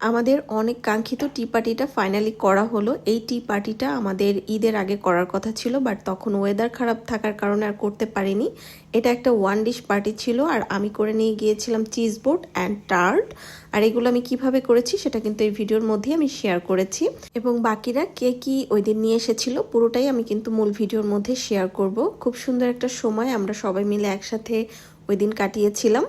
আমাদের অনেক কাঙ্ক্ষিত টি পার্টিটা ফাইনালি করা হলো। এই টি পার্টিটা আমাদের ঈদের আগে করার কথা ছিল বাট তখন ওয়েদার খারাপ থাকার কারণে আর করতে পারিনি। এটা একটা ওয়ান ডিশ পার্টি ছিল, আর আমি করে নিয়ে গিয়েছিলাম চিজ বোর্ড অ্যান্ড টার্ট আর এগুলো আমি কীভাবে করেছি সেটা কিন্তু এই ভিডিওর মধ্যেই আমি শেয়ার করেছি। এবং বাকিরা কে কি ওই দিন নিয়ে এসেছিল, পুরোটাই আমি কিন্তু মূল ভিডিওর মধ্যে শেয়ার করব। খুব সুন্দর একটা সময় আমরা সবাই মিলে একসাথে ওই দিন কাটিয়েছিলাম।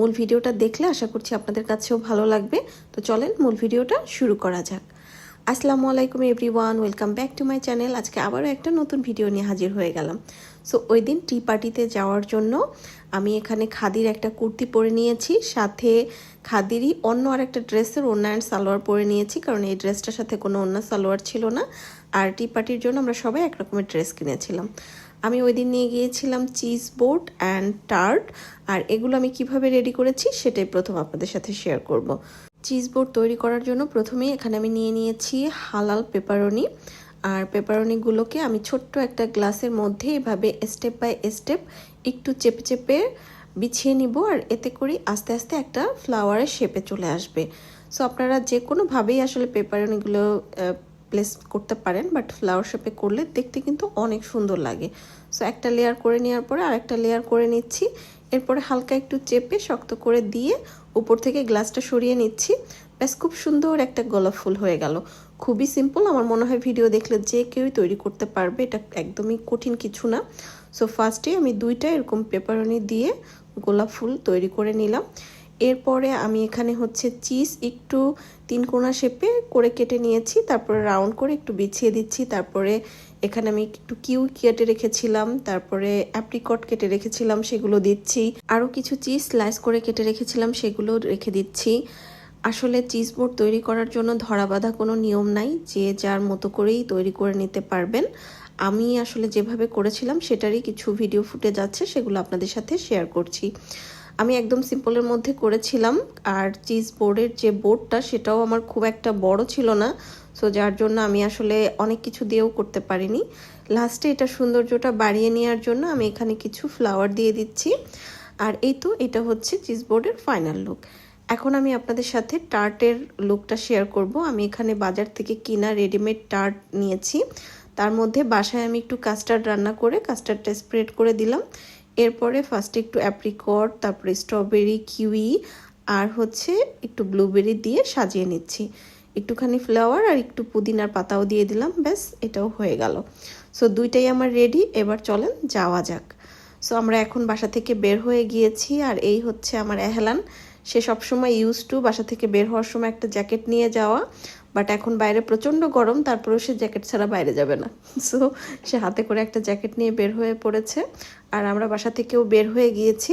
মূল ভিডিওটা দেখলে আশা করছি আপনাদের কাছেও ভালো লাগবে। তো চলেন মূল ভিডিওটা শুরু করা যাক। আসসালামু আলাইকুম everyone, welcome back to my channel. আজকে আবারও একটা নতুন ভিডিও নিয়ে হাজির হয়ে গেলাম। সো ওই দিন টি পার্টিতে যাওয়ার জন্য আমি এখানে খাদির একটা কুর্তি পরে নিয়েছি, সাথে খাদিরই অন্য আর একটা ড্রেসের অন্য অ্যান্ড সালোয়ার পরে নিয়েছি, কারণ এই ড্রেসটার সাথে কোনো অন্য সালোয়ার ছিল না। আর টি পার্টির জন্য আমরা সবাই এক রকমের ড্রেস কিনেছিলাম। আমি ওই দিন নিয়ে গিয়েছিলাম চিজ বোর্ড অ্যান্ড টার্ট, আর এগুলো আমি কীভাবে রেডি করেছি সেটাই প্রথম আপনাদের সাথে শেয়ার করব। চিজ বোর্ড তৈরি করার জন্য প্রথমেই এখানে আমি নিয়ে নিয়েছি হালাল পেপারনি আর পেপারনিগুলোকে আমি ছোট্ট একটা গ্লাসের মধ্যে এভাবে স্টেপ বাই স্টেপ একটু চেপে চেপে বিছিয়ে নিব, আর এতে করে আস্তে আস্তে একটা ফ্লাওয়ারের শেপে চলে আসবে সো আপনারা যে কোনোভাবেই আসলে পেপারনিগুলো প্লেস করতে পারেন বাট ফ্লাওয়ার শেপে করলে দেখতে কিন্তু অনেক সুন্দর লাগে। সো একটা লেয়ার করে নেওয়ার পরে আর একটা লেয়ার করে নিচ্ছি। এরপরে হালকা একটু চেপে শক্ত করে দিয়ে উপর থেকে গ্লাসটা সরিয়ে নিচ্ছি। ব্যাস, খুব সুন্দর একটা গোলাপ ফুল হয়ে গেল। খুবই সিম্পল আমার মনে হয় ভিডিও দেখলে যে কেউই তৈরি করতে পারবে, এটা একদমই কঠিন কিছু না। সো ফার্স্টে আমি দুইটা এরকম পেপারনি দিয়ে গোলাপ ফুল তৈরি করে নিলাম। এরপরে আমি এখানে হচ্ছে চিজ একটু তিন কোনা শেপে করে কেটে নিয়েছি, তারপরে রাউন্ড করে একটু বিছিয়ে দিচ্ছি, তারপরে এখানে আমি একটু কিউ কেটে রেখেছিলাম, তারপরে অ্যাপ্রিকট কেটে রেখেছিলাম, সেগুলো দিচ্ছি। আরও কিছু চিজ স্লাইস করে কেটে রেখেছিলাম, সেগুলো রেখে দিচ্ছি। আসলে চিজ বোর্ড তৈরি করার জন্য ধরা বাঁধা কোনো নিয়ম নাই, যে যার মতো করেই তৈরি করে নিতে পারবেন। আমি আসলে যেভাবে করেছিলাম, সেটারই কিছু ভিডিও ফুটে যাচ্ছে সেগুলো আপনাদের সাথে শেয়ার করছি। আমি একদম সিম্পলের মধ্যে করেছিলাম, আর চিজ বোর্ডের যে বোর্ডটা সেটাও আমার খুব একটা বড় ছিল না সো যার জন্য আমি আসলে অনেক কিছু দিয়েও করতে পারিনি। লাস্টে এটা সৌন্দর্যটা বাড়িয়ে নেওয়ার জন্য আমি এখানে কিছু ফ্লাওয়ার দিয়ে দিচ্ছি, আর এই তো এটা হচ্ছে চিজ বোর্ডের ফাইনাল লুক এখন আমি আপনাদের সাথে টার্টের লুকটা শেয়ার করব। আমি এখানে বাজার থেকে কিনা রেডিমেড টার্ট নিয়েছি, তার মধ্যে বাসায় আমি একটু কাস্টার্ড রান্না করে কাস্টার্ডটা স্প্রেড করে দিলাম। এরপরে ফার্স্টে একটু অ্যাপ্রিকট তারপরে স্ট্রবেরি কিউই আর হচ্ছে একটু ব্লুবেরি দিয়ে সাজিয়ে নিচ্ছি। একটুখানি ফ্লাওয়ার আর একটু পুদিনার পাতাও দিয়ে দিলাম, ব্যাস, এটাও হয়ে গেল। সো দুইটাই আমার রেডি এবার চলেন যাওয়া যাক। সো আমরা এখন বাসা থেকে বের হয়ে গিয়েছি, আর এই হচ্ছে আমার এহলান সে সবসময় ইউজ টু বাসা থেকে বের হওয়ার সময় একটা জ্যাকেট নিয়ে যাওয়া। বাট এখন বাইরে প্রচণ্ড গরম, তারপরেও সে জ্যাকেট ছাড়া বাইরে যাবে না। সো সে হাতে করে একটা জ্যাকেট নিয়ে বের হয়ে পড়েছে। আর আমরা বাসা থেকেও বের হয়ে গিয়েছি।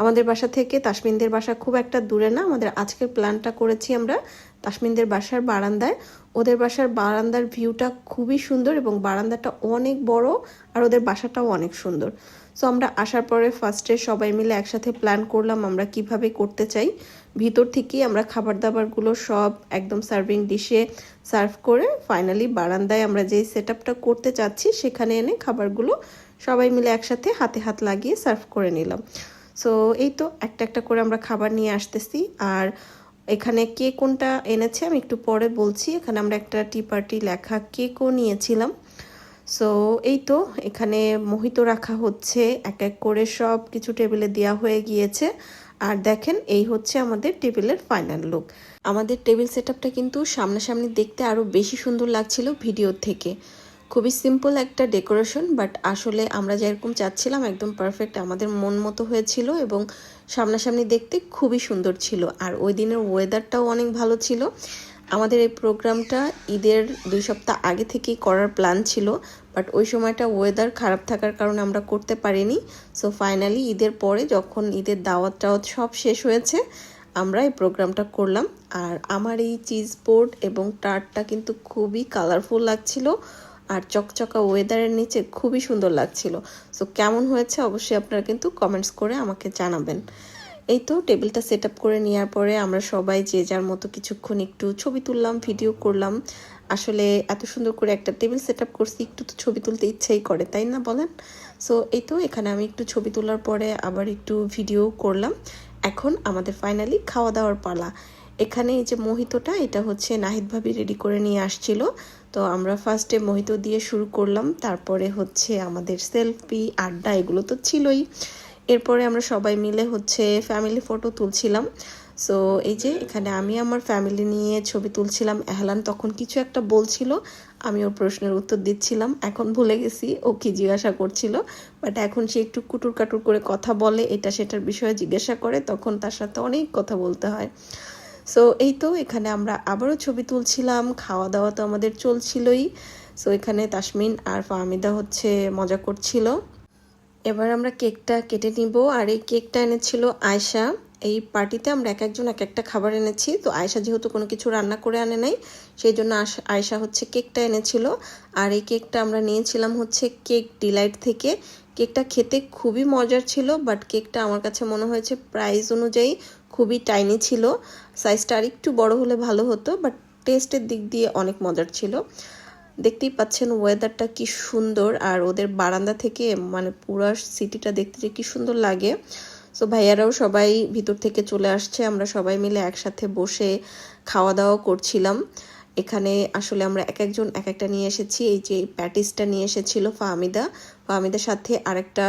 আমাদের বাসা থেকে তাসমিনদের বাসা খুব একটা দূরে না। আমাদের আজকের প্ল্যানটা করেছি আমরা তাসমিনদের বাসার বারান্দায়। ওদের বাসার বারান্দার ভিউটা খুবই সুন্দর এবং বারান্দাটা অনেক বড় আর ওদের বাসাটাও অনেক সুন্দর। সো আমরা আসার পরে ফার্স্টে সবাই মিলে একসাথে প্ল্যান করলাম আমরা কীভাবে করতে চাই। ভিতর থেকেই আমরা খাবার দাবারগুলো সব একদম সার্ভিং ডিশে সার্ভ করে ফাইনালি বারান্দায় আমরা যেই সেট করতে চাচ্ছি, সেখানে এনে খাবারগুলো সবাই মিলে একসাথে হাতে হাত লাগিয়ে সার্ভ করে নিলাম। সো এই তো একটা একটা করে আমরা খাবার নিয়ে আসতেছি। আর এখানে কে কোনটা এনেছে আমি একটু পরে বলছি। এখানে আমরা একটা টি পার্টি লেখা কেকও নিয়েছিলাম। সো এই তো, এখানে মোহিত রাখা হচ্ছে, এক এক করে সব কিছু টেবিলে দেওয়া হয়ে গিয়েছে। আর দেখেন, এই হচ্ছে আমাদের টেবিলের ফাইনাল লুক। আমাদের টেবিল সেট কিন্তু সামনাসামনি দেখতে আরও বেশি সুন্দর লাগছিল ভিডিওর থেকে। খুবই সিম্পল একটা ডেকোরেশন, বাট আসলে আমরা যেরকম চাচ্ছিলাম, একদম পারফেক্ট আমাদের মন মতো হয়েছিল এবং সামনাসামনি দেখতে খুবই সুন্দর ছিল। আর ওই দিনের ওয়েদারটাও অনেক ভালো ছিল। আমাদের এই প্রোগ্রামটা ঈদের দুই সপ্তাহ আগে থেকেই করার প্ল্যান ছিল, বাট ওই সময়টা ওয়েদার খারাপ থাকার কারণে আমরা করতে পারিনি। সো ফাইনালি ঈদের পরে যখন ঈদের দাওয়াত টাওয়াত সব শেষ হয়েছে, আমরা এই প্রোগ্রামটা করলাম। আর আমার এই চিজ বোর্ড এবং টার্টটা কিন্তু খুবই কালারফুল লাগছিল আর চকচকা ওয়েদারের নিচে খুবই সুন্দর লাগছিল। সো কেমন হয়েছে অবশ্যই আপনারা কিন্তু কমেন্টস করে আমাকে জানাবেন। এই তো টেবিলটা সেট আপ করে নেওয়ার পরে আমরা সবাই যে যার মতো কিছুক্ষণ একটু ছবি তুললাম ভিডিও করলাম। আসলে এত সুন্দর করে একটা টেবিল সেট আপ করছি, একটু তো ছবি তুলতে ইচ্ছেই করে, তাই না বলেন? সো এই তো এখানে আমি একটু ছবি তোলার পরে আবার একটু ভিডিও করলাম। এখন আমাদের ফাইনালি খাওয়া দাওয়ার পালা। এখানে এই যে মোহিতটা, এটা হচ্ছে নাহিদ ভাবি রেডি করে নিয়ে আসছিল। তো আমরা ফার্স্টে মোহিত দিয়ে শুরু করলাম, তারপরে হচ্ছে আমাদের সেলফি আড্ডা, এগুলো তো ছিলই। এরপরে আমরা সবাই মিলে হচ্ছে ফ্যামিলি ফটো তুলছিলাম। সো এই যে এখানে আমি আমার ফ্যামিলি নিয়ে ছবি তুলছিলাম, এহলান তখন কিছু একটা বলছিল, আমি ওর প্রশ্নের উত্তর দিচ্ছিলাম। এখন ভুলে গেছি, ও কি জিজ্ঞাসা করছিল বাট এখন সে একটু কুটুর কাটুর করে কথা বলে, এটা সেটার বিষয়ে জিজ্ঞাসা করে, তখন তার সাথে অনেক কথা বলতে হয়। সো এই তো এখানে আমরা আবারও ছবি তুলছিলাম, খাওয়া দাওয়া তো আমাদের চলছিলই। সো এখানে তাসমিন আর ফাহমিদা হচ্ছে মজা করছিল। এবার আমরা কেকটা কেটে নিব, আর এই কেকটা এনেছিল আয়শা। এই পার্টিতে আমরা এক একজন এক একটা খাবার এনেছি, তো আয়সা যেহেতু কোনো কিছু রান্না করে আনে নাই, সেই জন্য আয়সা হচ্ছে কেকটা এনেছিল। আর এই কেকটা আমরা নিয়েছিলাম হচ্ছে কেক ডিলাইট থেকে। কেকটা খেতে খুবই মজার ছিল, বাট কেকটা আমার কাছে মনে হয়েছে প্রাইস অনুযায়ী খুবই টাইনি ছিল। সাইজটা আর একটু বড় হলে ভালো হতো, বাট টেস্টের দিক দিয়ে অনেক মজার ছিল। দেখতেই পাচ্ছেন ওয়েদারটা কি সুন্দর আর ওদের বারান্দা থেকে মানে পুরো সিটিটা দেখতে যে কি সুন্দর লাগে। সো ভাইয়ারাও সবাই ভিতর থেকে চলে আসছে, আমরা সবাই মিলে একসাথে বসে খাওয়া দাওয়া করছিলাম। এখানে আসলে আমরা এক একজন এক একটা নিয়ে এসেছি, এই যে প্যাটিসটা নিয়ে এসেছিল ফাহমিদা। ফাহমিদার সাথে আরেকটা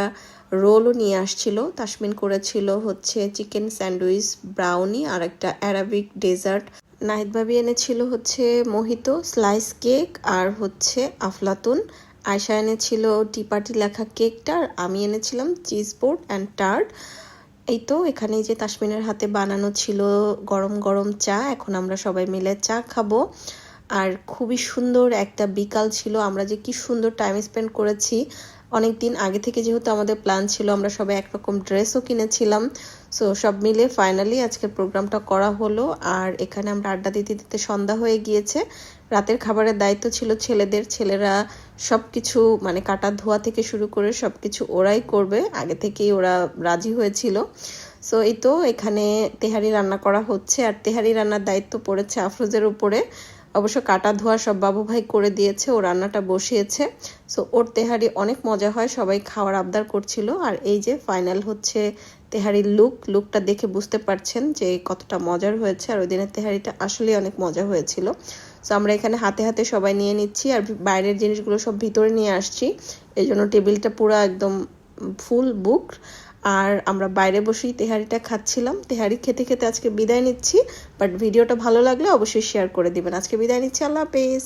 রোলও নিয়ে আসছিল, তাসমিন করেছিল হচ্ছে চিকেন স্যান্ডউইচ ব্রাউনি আর একটা অ্যারাবিক ডেজার্ট নাহিদ ভাবি এনেছিল হচ্ছে মোহিত, স্লাইস কেক আর হচ্ছে আফলাতুন। আয়সা এনেছিল টি পার্টি লেখা কেকটা আর আমি এনেছিলাম চিজ বোর্ড অ্যান্ড টার্ট। এই তো এখানে যে তাসমিনের হাতে বানানো ছিল গরম গরম চা, এখন আমরা সবাই মিলে চা খাব। আর খুবই সুন্দর একটা বিকাল ছিল, আমরা যে কি সুন্দর টাইম স্পেন্ড করেছি। অনেক দিন আগে থেকে যেহেতু আমাদের প্ল্যান ছিল, আমরা সবাই একরকম ড্রেসও কিনেছিলাম। সো সব মিলে ফাইনালি আজকের প্রোগ্রামটা করা হলো। আর এখানে আমরা আড্ডা দিতে দিতে সন্ধ্যা হয়ে গিয়েছে। রাতের খাবারের দায়িত্ব ছিল ছেলেদের। ছেলেরা সব কিছু মানে কাটা ধোয়া থেকে শুরু করে সব কিছু ওরাই করবে। আগে থেকেই ওরা রাজি হয়েছিল। সো এই তো এখানে তেহারি রান্না করা হচ্ছে। আর তেহারি রান্নার দায়িত্ব পড়েছে আফরোজের উপরে। অবশ্য কাটা ধোয়া সব বাবু ভাই করে দিয়েছে, ও রান্নাটা বসিয়েছে। সো ওর তেহারি অনেক মজা হয়, সবাই খাওয়ার আবদার করছিল। আর এই যে ফাইনাল হচ্ছে তেহারির লুক লুকটা দেখে বুঝতে পারছেন যে কতটা মজার হয়েছে, আর ওই দিনের তেহারিটা আসলেই অনেক মজা হয়েছিল। সো আমরা এখানে হাতে হাতে সবাই নিয়ে নিচ্ছি, আর বাইরের জিনিসগুলো সব ভিতরে নিয়ে আসছি। এই জন্য টেবিলটা পুরো একদম ফুল বুক আর আমরা বাইরে বসেই তেহারিটা খাচ্ছিলাম। তেহারি খেতে খেতে আজকে বিদায় নিচ্ছি বাট ভিডিওটা ভালো লাগলে অবশ্যই শেয়ার করে দিবেন। আজকে বিদায় নিচ্ছি, আল্লাহ হাফেজ।